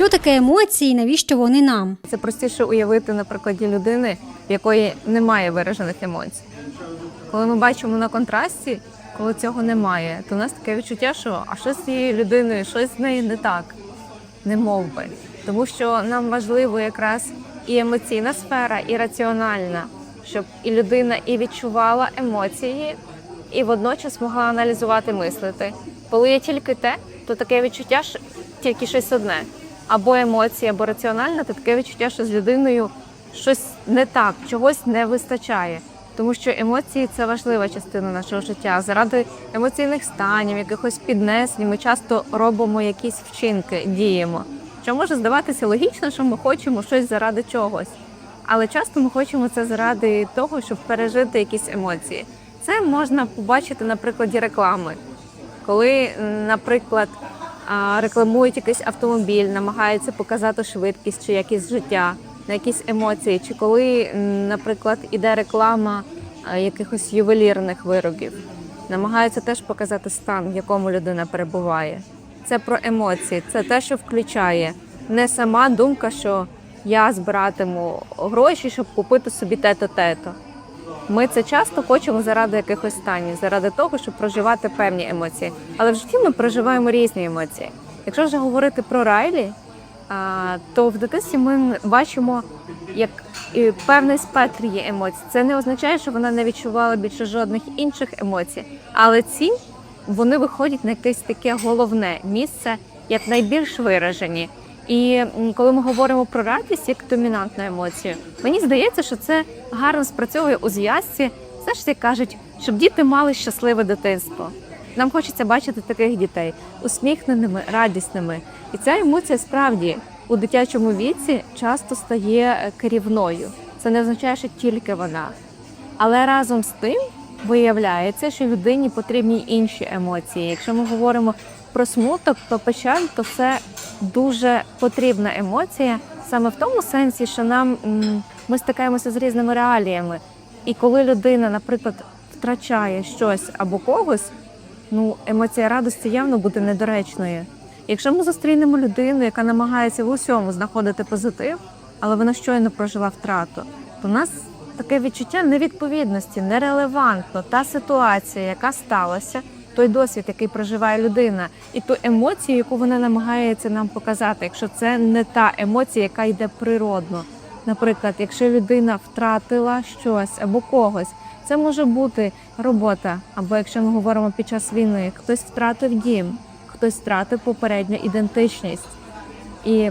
Що таке емоції, і навіщо вони нам? Це простіше уявити на прикладі людини, в якої немає виражених емоцій. Коли ми бачимо на контрасті, коли цього немає, то у нас таке відчуття, що а що з цією людиною, щось з нею не так, не мов би. Тому що нам важливо якраз і емоційна сфера, і раціональна, щоб і людина і відчувала емоції, і водночас могла аналізувати, мислити. Коли є тільки те, то таке відчуття, що тільки щось одне. Або емоції, або раціональне, то таке відчуття, що з людиною щось не так, чогось не вистачає. Тому що емоції це важлива частина нашого життя. Заради емоційних станів, якихось піднесень, ми часто робимо якісь вчинки, діємо. Що може здаватися логічно, що ми хочемо щось заради чогось. Але часто ми хочемо це заради того, щоб пережити якісь емоції. Це можна побачити на прикладі реклами. Коли, наприклад, рекламують якийсь автомобіль, намагаються показати швидкість чи якість життя, на якісь емоції, чи коли, наприклад, іде реклама якихось ювелірних виробів, намагаються теж показати стан, в якому людина перебуває. Це про емоції, це те, що включає не сама думка, що я збиратиму гроші, щоб купити собі те-то, те-то. Ми це часто хочемо заради якихось станів, заради того, щоб проживати певні емоції. Але в житті ми проживаємо різні емоції. Якщо вже говорити про Райлі, то в дитинстві ми бачимо як певний спектр є емоцій. Це не означає, що вона не відчувала більше жодних інших емоцій, але ці вони виходять на якесь таке головне місце, як найбільш виражені. І коли ми говоримо про радість як домінантну емоцію, мені здається, що це гарно спрацьовує у зв'язці. Ж таки кажуть, щоб діти мали щасливе дитинство. Нам хочеться бачити таких дітей усміхненими, радісними. І ця емоція справді у дитячому віці часто стає е, керівною. Це не означає, що тільки вона. Але разом з тим виявляється, що людині потрібні інші емоції. Якщо ми говоримо про смуток, то печаль то це дуже потрібна емоція, саме в тому сенсі, що нам ми стикаємося з різними реаліями. І коли людина, наприклад, втрачає щось або когось, ну емоція радості явно буде недоречною. Якщо ми зустрінемо людину, яка намагається в усьому знаходити позитив, але вона щойно прожила втрату, то у нас таке відчуття невідповідності, нерелевантно та ситуація, яка сталася, той досвід, який проживає людина, і ту емоцію, яку вона намагається нам показати, якщо це не та емоція, яка йде природно. Наприклад, якщо людина втратила щось або когось, це може бути робота, або якщо ми говоримо під час війни, хтось втратив дім, хтось втратив попередню ідентичність. І,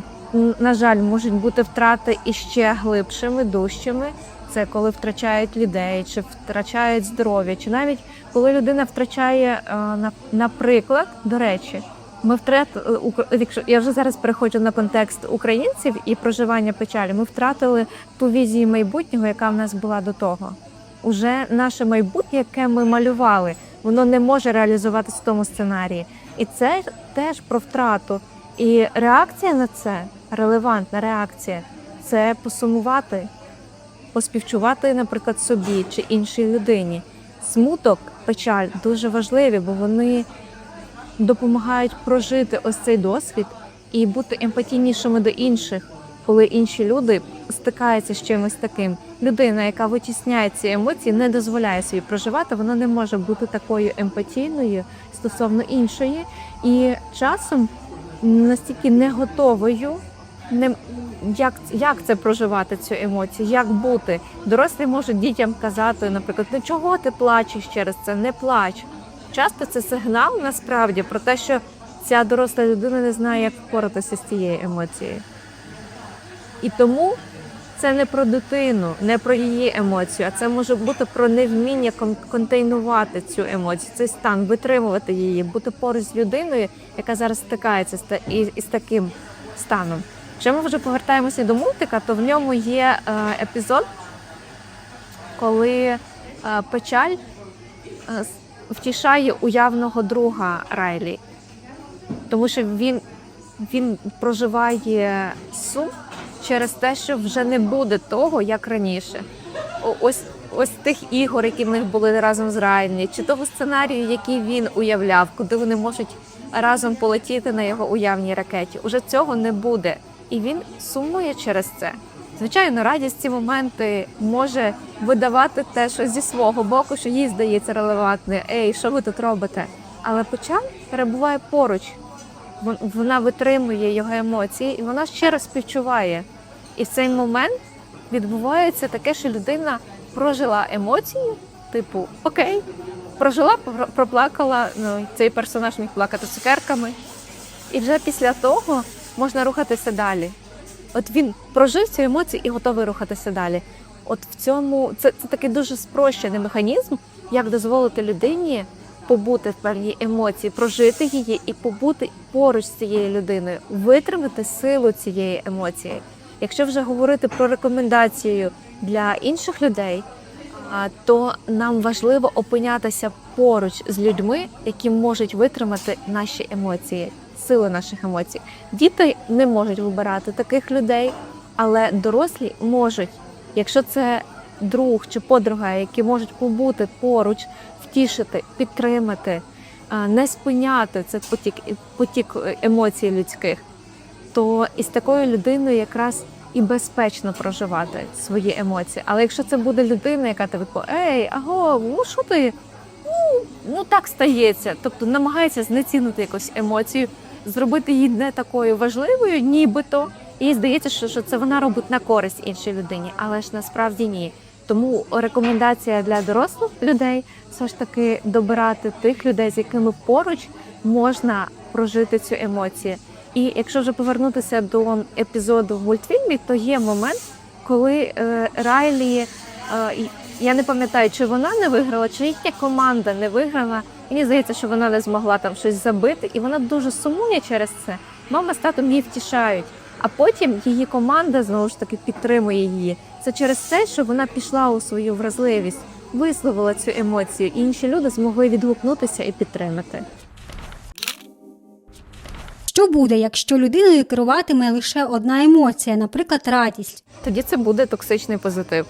на жаль, можуть бути втрати іще глибшими, дужчими. Це коли втрачають людей, чи втрачають здоров'я, чи навіть коли людина втрачає, е, наприклад, до речі, ми втратили, якщо я вже зараз переходжу на контекст українців і проживання печалі, ми втратили ту візію майбутнього, яка в нас була до того. Уже наше майбутнє, яке ми малювали, воно не може реалізуватися в тому сценарії. І це теж про втрату. І реакція на це, релевантна реакція, це посумувати, поспівчувати, наприклад, собі чи іншій людині. Смуток, печаль дуже важливі, бо вони допомагають прожити ось цей досвід і бути емпатійнішими до інших, коли інші люди стикаються з чимось таким. Людина, яка витісняє ці емоції, не дозволяє собі проживати, вона не може бути такою емпатійною стосовно іншої, і часом настільки не готовою. Не як, як це проживати цю емоцію, як бути? Дорослі можуть дітям казати, наприклад, ну чого ти плачеш через це? Не плач. Часто це сигнал насправді про те, що ця доросла людина не знає, як впоратися з цією емоцією. І тому це не про дитину, не про її емоцію, а це може бути про невміння кон- контейнувати цю емоцію, цей стан, витримувати її, бути поруч з людиною, яка зараз стикається із таким станом. Якщо ми вже повертаємося до мультика, то в ньому є е, епізод, коли е, печаль е, втішає уявного друга Райлі, тому що він, він проживає сум через те, що вже не буде того, як раніше. Ось ось тих ігор, які в них були разом з Райлі, чи того сценарію, який він уявляв, куди вони можуть разом полетіти на його уявній ракеті. Уже цього не буде. І він сумує через це. Звичайно, радість ці моменти може видавати те, що зі свого боку, що їй здається релевантне. Ей, що ви тут робите? Але почав перебуває поруч. Вона витримує його емоції, і вона щиро співчуває. І в цей момент відбувається таке, що людина прожила емоції, типу, окей, прожила, проплакала. Ну, цей персонаж міг плакати цукерками. І вже після того можна рухатися далі. От він прожив цю емоцію і готовий рухатися далі. От в цьому це, це такий дуже спрощений механізм, як дозволити людині побути в певній емоції, прожити її і побути поруч з цією людиною, витримати силу цієї емоції. Якщо вже говорити про рекомендацію для інших людей, то нам важливо опинятися поруч з людьми, які можуть витримати наші емоції, сили наших емоцій. Діти не можуть вибирати таких людей, але дорослі можуть. Якщо це друг чи подруга, які можуть побути поруч, втішити, підтримати, не спиняти цей потік, потік емоцій людських, то із такою людиною якраз і безпечно проживати свої емоції. Але якщо це буде людина, яка тебе по ей, аго, ну що ти? Ну, ну так стається. Тобто намагається знецінити якусь емоцію, зробити її не такою важливою, нібито. І здається, що, що це вона робить на користь іншій людині, але ж насправді ні. Тому рекомендація для дорослих людей все ж таки добирати тих людей, з якими поруч можна прожити цю емоцію. І якщо вже повернутися до епізоду в мультфільмі, то є момент, коли е, Райлі, е, я не пам'ятаю, чи вона не виграла, чи їхня команда не виграла. Мені здається, що вона не змогла там щось забити, і вона дуже сумує через це. Мама з татом її втішають. А потім її команда знову ж таки підтримує її. Це через те, що вона пішла у свою вразливість, висловила цю емоцію, і інші люди змогли відгукнутися і підтримати. Що буде, якщо людиною керуватиме лише одна емоція, наприклад, радість? тоді це буде токсичний позитив.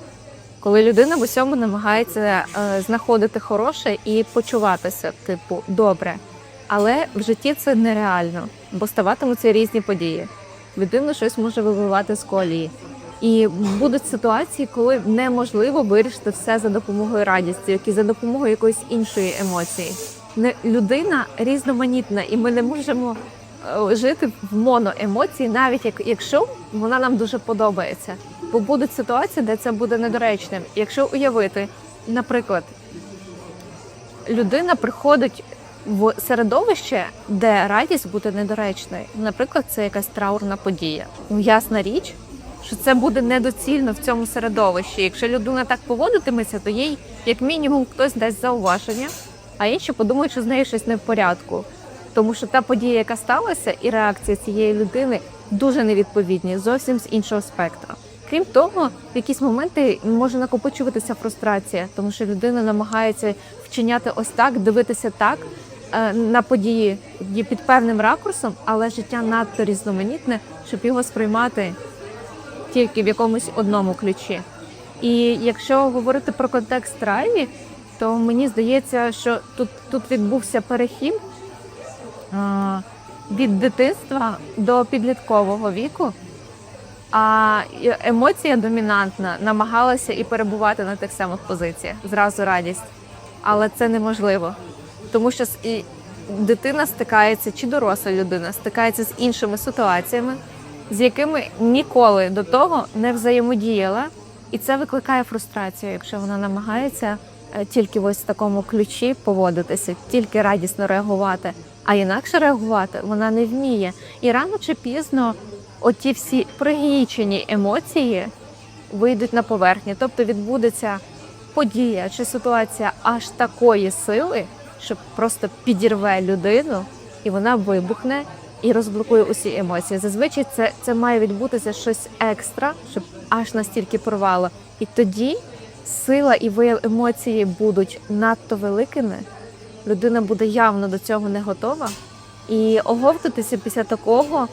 Коли людина в усьому намагається е, знаходити хороше і почуватися, типу, добре. Але в житті це нереально, бо ставатимуться різні події. Людину щось може вибивати з колії. І будуть ситуації, коли неможливо вирішити все за допомогою радісті, як і за допомогою якоїсь іншої емоції. Не людина різноманітна, і ми не можемо жити в моноемоції, навіть як, якщо вона нам дуже подобається. Бо будуть ситуації, де це буде недоречним. Якщо уявити, наприклад, людина приходить в середовище, де радість буде недоречною. Наприклад, це якась траурна подія. Ну, ясна річ, що це буде недоцільно в цьому середовищі. Якщо людина так поводитиметься, то їй, як мінімум, хтось дасть зауваження, а інші подумають, що з нею щось не в порядку. Тому що та подія, яка сталася, і реакція цієї людини дуже невідповідні, зовсім з іншого спектра. Крім того, в якісь моменти може накопичуватися фрустрація, тому що людина намагається вчиняти ось так, дивитися так е, на події під певним ракурсом, але життя надто різноманітне, щоб його сприймати тільки в якомусь одному ключі. І якщо говорити про контекст Райлі, то мені здається, що тут, тут відбувся перехід від дитинства до підліткового віку. А емоція домінантна намагалася і перебувати на тих самих позиціях. Зразу радість. Але це неможливо. Тому що і дитина стикається, чи доросла людина стикається з іншими ситуаціями, з якими ніколи до того не взаємодіяла. І це викликає фрустрацію, якщо вона намагається е, тільки ось в такому ключі поводитися, тільки радісно реагувати. А інакше реагувати вона не вміє. І рано чи пізно оті всі пригнічені емоції вийдуть на поверхню. Тобто відбудеться подія чи ситуація аж такої сили, що просто підірве людину, і вона вибухне і розблокує усі емоції. Зазвичай це, це має відбутися щось екстра, щоб аж настільки порвало. І тоді сила і вияв емоції будуть надто великими. Людина буде явно до цього не готова. І оговтатися після такого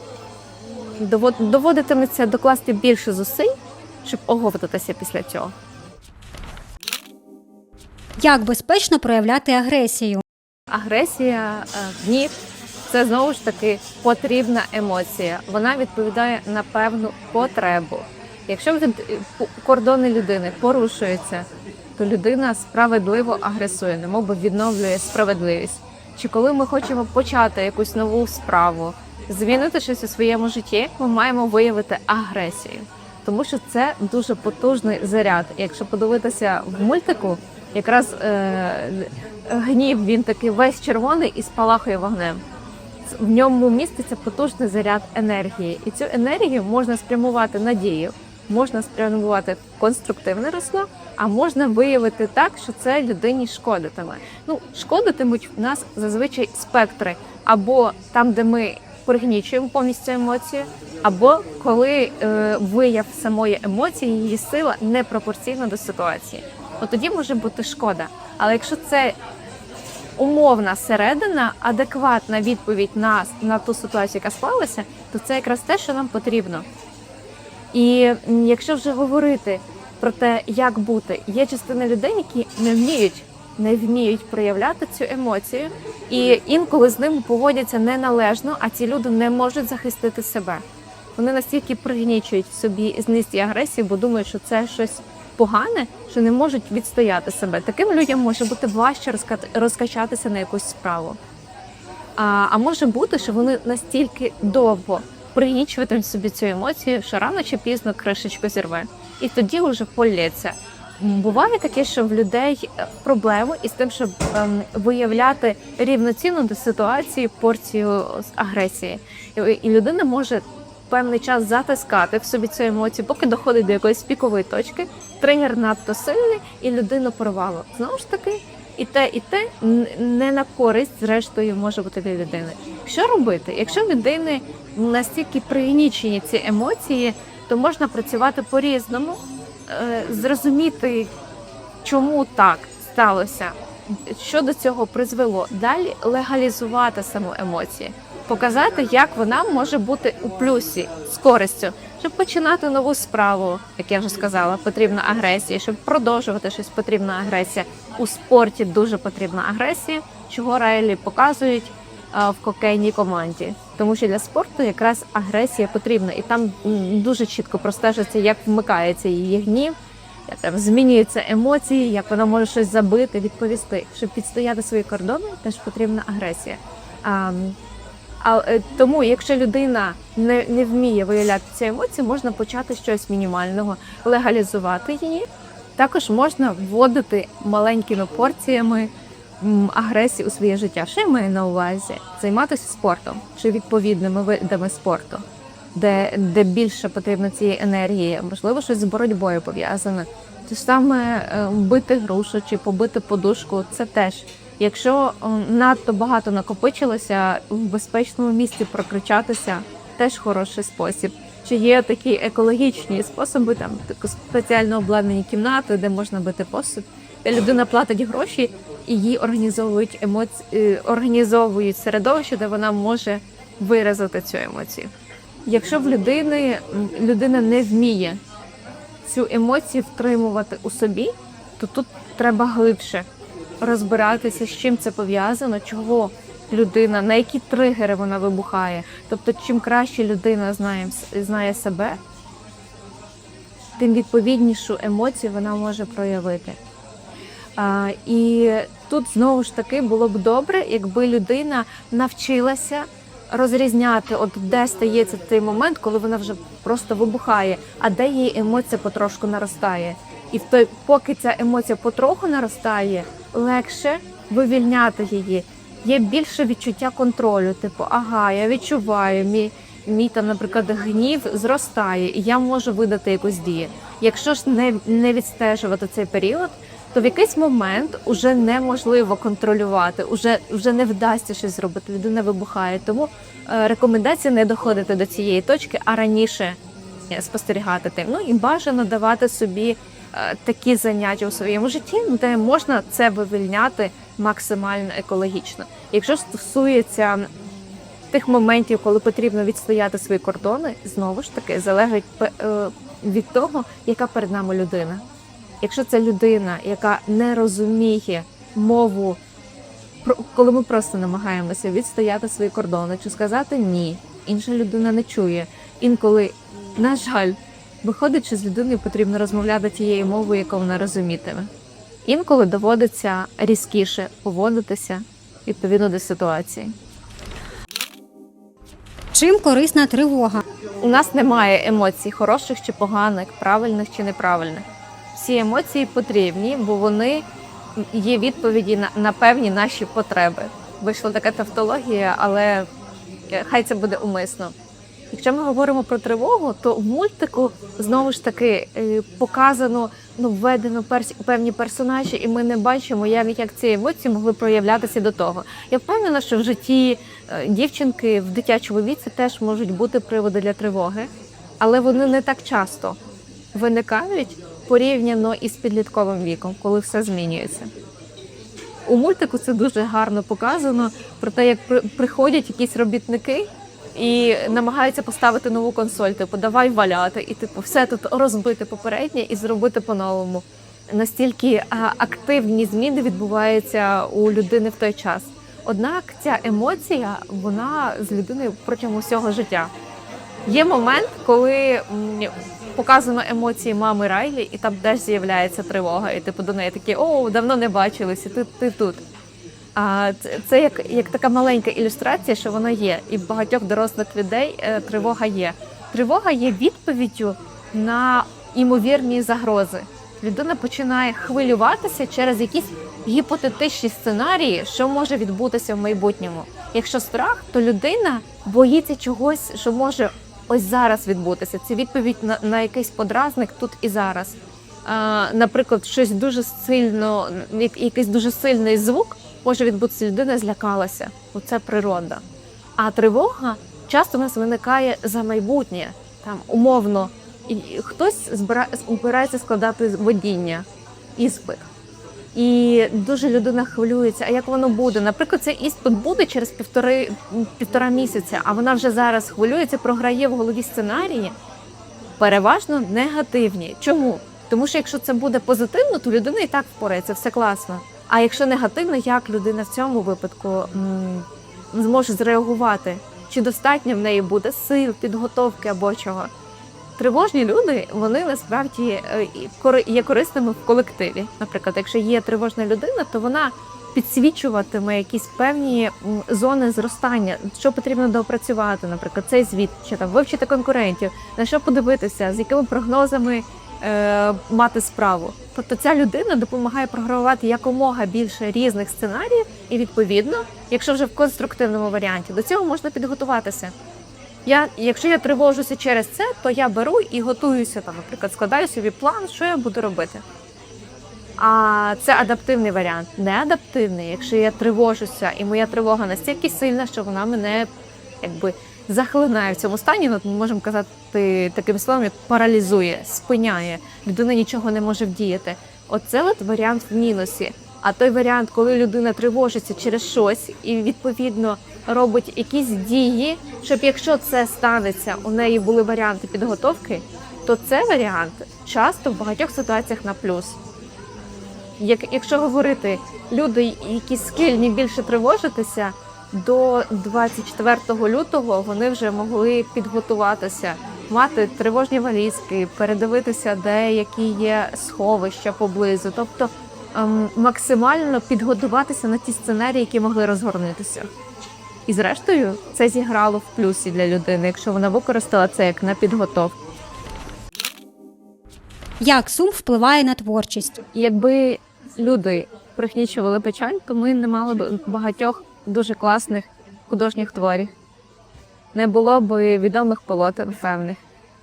доводитиметься докласти більше зусиль, щоб оговтатися після цього. Як безпечно проявляти агресію? Агресія, е, гнів Це знову ж таки потрібна емоція. Вона відповідає на певну потребу. Якщо кордони людини порушуються, то людина справедливо агресує, немов би відновлює справедливість. Чи коли ми хочемо почати якусь нову справу, змінити щось у своєму житті, ми маємо виявити агресію, тому що це дуже потужний заряд. Якщо подивитися в мультику, якраз е, гнів він такий весь червоний і спалахує вогнем. В ньому міститься потужний заряд енергії, і цю енергію можна спрямувати на дію, можна спрямувати в конструктивне русло, а можна виявити так, що це людині шкодитиме. Ну, шкодитимуть в нас зазвичай спектри, або там, де ми пригнічуємо повністю емоцію, або коли е, вияв самої емоції, її сила не пропорційна до ситуації. От тоді може бути шкода. Але якщо це умовна середина, адекватна відповідь на, на ту ситуацію, яка склалася, то це якраз те, що нам потрібно. І якщо вже говорити про те, як бути, є частина людей, які не вміють, не вміють проявляти цю емоцію, і інколи з ними поводяться неналежно, а ці люди не можуть захистити себе. Вони настільки пригнічують в собі злість і агресію, бо думають, що це щось погане, що не можуть відстояти себе. Таким людям може бути важче розка- розкачатися на якусь справу. А, а може бути, що вони настільки довго пригнічуватимуть собі цю емоцію, що рано чи пізно кришечку зірве. І тоді вже полється. Буває таке, що в людей е, проблеми із тим, щоб ем, виявляти рівноцінну до ситуації порцію агресії. І, і людина може певний час затискати в собі цю емоцію, поки доходить до якоїсь пікової точки. Тригер надто сильний, і людину порвало. Знову ж таки, і те, і те не на користь, зрештою, може бути для людини. Що робити? Якщо людини настільки пригнічені ці емоції, то можна працювати по-різному, е, зрозуміти, чому так сталося, що до цього призвело. Далі легалізувати саму емоцію, показати, як вона може бути у плюсі з користю. Щоб починати нову справу, як я вже сказала, потрібна агресія. Щоб продовжувати щось, потрібна агресія. У спорті дуже потрібна агресія, чого Райлі показують в кокейній команді. Тому що для спорту якраз агресія потрібна, і там дуже чітко простежиться, як вмикається її гнів, як там змінюються емоції, як вона може щось забити, відповісти. Щоб підстояти свої кордони, теж потрібна агресія. А, а е, тому, якщо людина не, не вміє виявляти ці емоції, можна почати щось мінімального, легалізувати її. Також можна вводити маленькими порціями агресії у своє життя. Що я маю на увазі? Займатися спортом чи відповідними видами спорту, де, де більше потрібно цієї енергії, можливо, щось з боротьбою пов'язане. Те саме е, бити грушу чи побити подушку, це теж. Якщо надто багато накопичилося в безпечному місці прокричатися, теж хороший спосіб. Чи є такі екологічні способи, там спеціально обладнані кімнати, де можна бити посуд, де людина платить гроші і їй організовують емоції, організовують середовище, де вона може виразити цю емоцію. Якщо в людини людина не вміє цю емоцію втримувати у собі, то тут треба глибше розбиратися, з чим це пов'язано, чого людина, на які тригери вона вибухає. Тобто, чим краще людина знає, знає себе, тим відповіднішу емоцію вона може проявити. І тут знову ж таки було б добре, якби людина навчилася розрізняти, от де стається цей момент, коли вона вже просто вибухає, а де її емоція потрошку наростає. І в той, поки ця емоція потроху наростає, легше вивільняти її. Є більше відчуття контролю, типу, ага, я відчуваю, мій, мій там, наприклад, гнів зростає, і я можу видати якусь дію. Якщо ж не, не відстежувати цей період, то в якийсь момент уже неможливо контролювати, уже, вже не вдасться щось зробити. Людина вибухає. Тому е, рекомендація не доходити до цієї точки, а раніше е, спостерігати тим. Ну і бажано давати собі е, такі заняття у своєму житті, де можна це вивільняти максимально екологічно. Якщо стосується тих моментів, коли потрібно відстояти свої кордони, знову ж таки залежить від того, яка перед нами людина. Якщо це людина, яка не розуміє мову коли ми просто намагаємося відстояти свої кордони чи сказати ні, інша людина не чує. Інколи, на жаль, виходить, що з людиною потрібно розмовляти тією мовою, яку вона розумітиме. Інколи доводиться різкіше поводитися відповідно до ситуації. Чим корисна тривога? У нас немає емоцій хороших чи поганих, правильних чи неправильних. Всі емоції потрібні, бо вони є відповіді на, на певні наші потреби. Вийшла така тавтологія, але е, хай це буде умисно. Якщо ми говоримо про тривогу, то в мультику знову ж таки е, показано, ну введено перс- певні персонажі, і ми не бачимо, як, як ці емоції могли проявлятися до того. Я впевнена, що в житті е, дівчинки в дитячому віці теж можуть бути приводи для тривоги, але вони не так часто виникають порівняно із підлітковим віком, коли все змінюється. У мультику це дуже гарно показано про те, як приходять якісь робітники і намагаються поставити нову консоль, типу, давай валяти, і типу, все тут розбити попереднє і зробити по-новому. Настільки активні зміни відбуваються у людини в той час. Однак ця емоція вона з людиною протягом усього життя. Є момент, коли м, показано емоції мами Райлі, і там теж з'являється тривога, і типу до неї такі о, давно не бачилися, ти, ти тут. А це, це як, як така маленька ілюстрація, що вона є, і в багатьох дорослих людей е, тривога є. Тривога є відповіддю на імовірні загрози. Людина починає хвилюватися через якісь гіпотетичні сценарії, що може відбутися в майбутньому. Якщо страх, то людина боїться чогось, що може ось зараз відбутися. Це відповідь на, на якийсь подразник тут і зараз. А, наприклад, щось дуже сильно, якийсь дуже сильний звук може відбутися. Людина злякалася. Оце природа. А тривога часто у нас виникає за майбутнє, там умовно. І хтось збирається складати водіння, іспит. І дуже людина хвилюється, а як воно буде? Наприклад, цей іспит буде через півтори півтора місяця, а вона вже зараз хвилюється, програє в голові сценарії, переважно негативні. Чому? Тому що якщо це буде позитивно, то людина і так впорається, все класно. А якщо негативно, як людина в цьому випадку м, зможе зреагувати? Чи достатньо в неї буде сил, підготовки або чого? Тривожні люди, вони насправді е, є корисними в колективі. Наприклад, якщо є тривожна людина, то вона підсвічуватиме якісь певні зони зростання, що потрібно доопрацювати, наприклад, цей звіт, чи там вивчити конкурентів, на що подивитися, з якими прогнозами е, мати справу. Тобто ця людина допомагає програмувати якомога більше різних сценаріїв, і відповідно, якщо вже в конструктивному варіанті, до цього можна підготуватися. Я, якщо я тривожуся через це, то я беру і готуюся там, наприклад, складаю собі план, що я буду робити. А це адаптивний варіант. Не адаптивний, якщо я тривожуся, і моя тривога настільки сильна, що вона мене якби захлинає в цьому стані. Ну, ми можемо казати таким словом, як паралізує, спиняє. Людина нічого не може вдіяти. Оце от варіант в мінусі. А той варіант, коли людина тривожиться через щось і відповідно робить якісь дії, щоб якщо це станеться, у неї були варіанти підготовки, то це варіант часто в багатьох ситуаціях на плюс. Як, якщо говорити, люди, які схильні більше тривожитися, до 24 лютого вони вже могли підготуватися, мати тривожні валізки, передивитися, де які є сховища поблизу, тобто ем, максимально підготуватися на ті сценарії, які могли розгорнутися. І зрештою, це зіграло в плюсі для людини, якщо вона використала це як на підготовку. Як сум впливає на творчість? Якби люди пригнічували печаль, то ми не мали б багатьох дуже класних художніх творів. Не було б відомих полотен певних,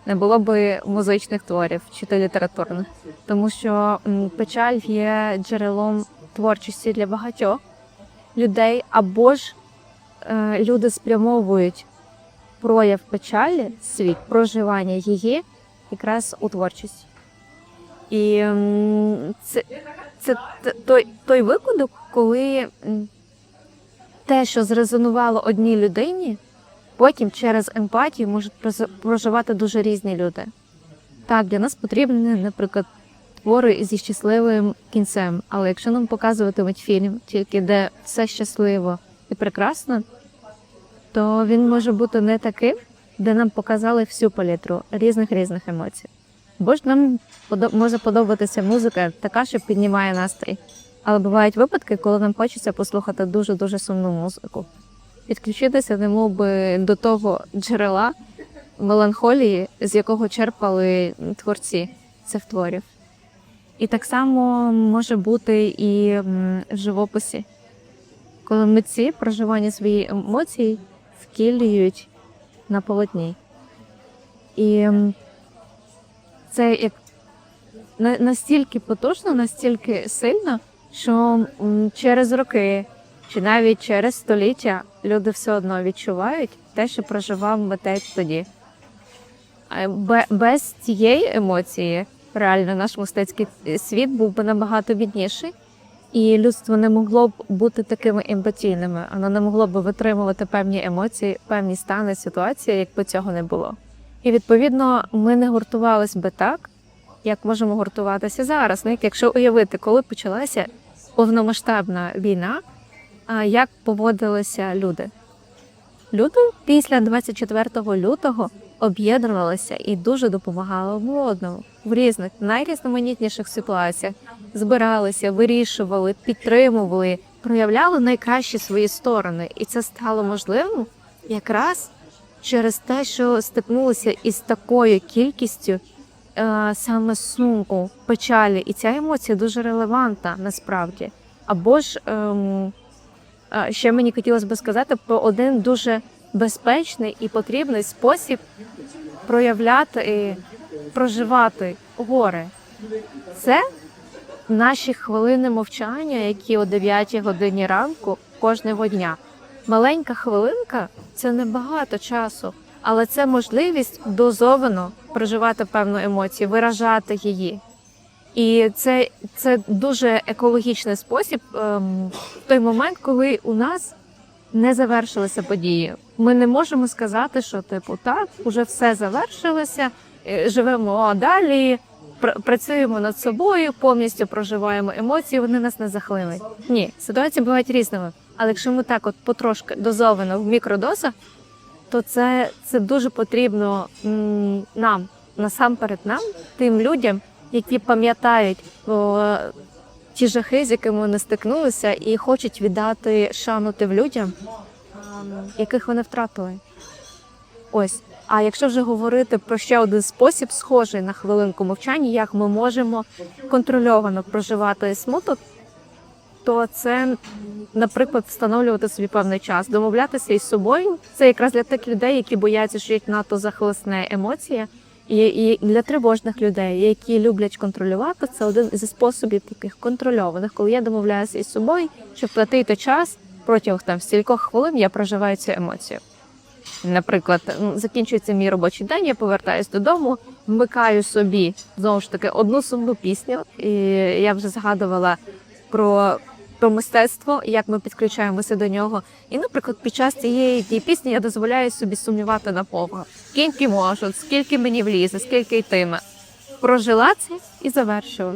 не було б музичних творів чи то літературних, тому що печаль є джерелом творчості для багатьох людей, або ж люди спрямовують прояв печалі, свій проживання її якраз у творчість. І це, це той, той випадок, коли те, що зрезонувало одній людині, потім через емпатію можуть проживати дуже різні люди. Так, для нас потрібні, наприклад, твори зі щасливим кінцем. Але якщо нам показуватимуть фільм, тільки де все щасливо і прекрасно, то він може бути не таким, де нам показали всю палітру різних різних емоцій. Бо ж нам може подобатися музика така, що піднімає настрій. Але бувають випадки, коли нам хочеться послухати дуже дуже сумну музику. Підключитися немов би до того джерела меланхолії, з якого черпали творці цих творів. І так само може бути і в живописі, коли митці проживання своїх емоцій втілюють на полотні. І це як настільки потужно, настільки сильно, що через роки чи навіть через століття люди все одно відчувають те, що проживав митець тоді. Без цієї емоції реально наш мистецький світ був би набагато бідніший, і людство не могло б бути такими емпатійними, воно не могло б витримувати певні емоції, певні стани, ситуації, якби цього не було. І відповідно ми не гуртувались би так, як можемо гуртуватися зараз. Ну, якщо уявити, коли почалася повномасштабна війна, як поводилися люди? Люди після 24 лютого об'єднувалися і дуже допомагали одне одному в різних найрізноманітніших ситуаціях. Збиралися, вирішували, підтримували, проявляли найкращі свої сторони, і це стало можливим якраз через те, що стикнулися із такою кількістю е, саме сумку, печалі, і ця емоція дуже релевантна насправді. Або ж ем, е, ще мені хотілося би сказати про один дуже безпечний і потрібний спосіб проявляти і проживати горе. Це наші хвилини мовчання, які о 9 годині ранку кожного дня. Маленька хвилинка це небагато часу, але це можливість дозовано проживати певну емоцію, виражати її. І це, це дуже екологічний спосіб ем, той момент, коли у нас не завершилися події. Ми не можемо сказати, що типу так, уже все завершилося, е, живемо далі, пр- працюємо над собою, повністю проживаємо емоції, вони нас не захлинуть. Ні, ситуації бувають різними. Але якщо ми так, от потрошки дозовано в мікродозах, то це, це дуже потрібно нам, насамперед нам, тим людям, які пам'ятають ті жахи, з якими вони стикнулися, і хочуть віддати шану тим людям, ем, яких вони втратили. Ось. А якщо вже говорити про ще один спосіб, схожий на хвилинку мовчання, як ми можемо контрольовано проживати смуток, то це, наприклад, встановлювати собі певний час, домовлятися із собою. Це якраз для тих людей, які бояться, що їх надто захлесне емоція, і, і для тривожних людей, які люблять контролювати, це один із способів таких контрольованих, коли я домовляюся із собою, щоб платити час протягом там стількох хвилин я проживаю цю емоцію. Наприклад, закінчується мій робочий день, я повертаюсь додому, вмикаю собі знову ж таки одну сумну пісню. І я вже згадувала про, про мистецтво, як ми підключаємося до нього. І, наприклад, під час цієї пісні я дозволяю собі сумнівати наповно. Скільки можу, скільки мені влізе, скільки йтиме. Прожила це і завершила.